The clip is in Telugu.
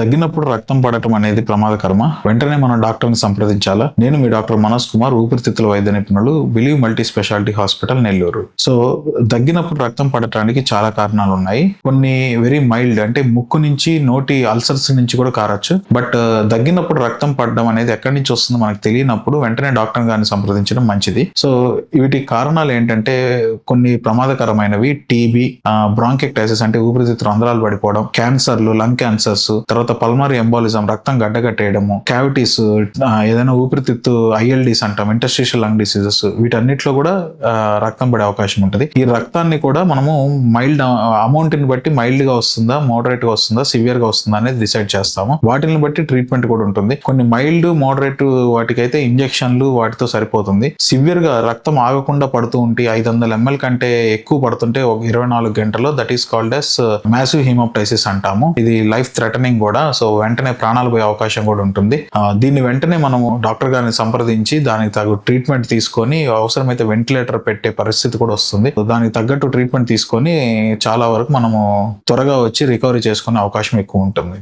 దగ్గినప్పుడు రక్తం పడటం అనేది ప్రమాదకరమా? వెంటనే మనం డాక్టర్ని సంప్రదించాలా? నేను మీ డాక్టర్ మనోజ్ కుమార్ ఊపిరితిత్తుల వైద్య నిపుణులు believe multi speciality hospital Nellore. So దగ్గినప్పుడు రక్తం పడటానికి చాలా కారణాలు ఉన్నాయి కొన్ని వెరీ మైల్డ్ అంటే ముక్కు నుంచి నోటి అల్సర్స్ నుంచి కూడా కారచ్చు. బట్ దగ్గినప్పుడు రక్తం పడడం అనేది ఎక్కడి నుంచి వస్తుందో మనకు తెలియనప్పుడు వెంటనే డాక్టర్ గారిని సంప్రదించడం మంచిది. సో వీటి కారణాలు ఏంటంటే కొన్ని ప్రమాదకరమైనవి. టీబీ బ్రాంకెక్టైసిస్ అంటే ఊపిరితిత్తుల రంధ్రాలు పడిపోవడం క్యాన్సర్లు లంగ్ క్యాన్సర్స్ తర్వాత పల్మరీ ఎంబాలిజం రక్తం గడ్డగట్టేయడము క్యావిటీస్ ఏదైనా ఊపిరితిత్తు ఐఎల్డీస్ అంటాం ఇంటర్స్టిషియల్ లంగ్ డిసీజెస్ వీటన్నిటిలో కూడా రక్తం పడే అవకాశం ఉంటుంది. ఈ రక్తాన్ని కూడా మనము మైల్డ్ అమౌంట్ని బట్టి మైల్డ్గా వస్తుందా మోడరేట్గా వస్తుందా సివియర్గా వస్తుందా అనేది డిసైడ్ చేస్తాము. వాటిని బట్టి ట్రీట్మెంట్ కూడా ఉంటుంది. కొన్ని మైల్డ్ మోడరేట్ వాటికైతే ఇంజెక్షన్లు వాటితో సరిపోతుంది. సివియర్గా రక్తం ఆగకుండా పడుతూ ఉంటే ఐదు వందల ఎంఎల్ కంటే ఎక్కువ పడుతుంటే ఇరవై నాలుగు గంటల్లో that is called as massive haemoptysis అంటాము. ఇది లైఫ్ థ్రెటనింగ్ కూడా సో వెంటనే ప్రాణాలు పోయే అవకాశం కూడా ఉంటుంది. దీన్ని వెంటనే మనము డాక్టర్ గారిని సంప్రదించి దానికి తగు ట్రీట్మెంట్ తీసుకొని అవసరమైతే వెంటిలేటర్ పెట్టే పరిస్థితి కూడా వస్తుంది. సో దానికి తగ్గట్టు ట్రీట్మెంట్ తీసుకొని చాలా వరకు మనము త్వరగా వచ్చి రికవరీ చేసుకునే అవకాశం ఎక్కువ ఉంటుంది.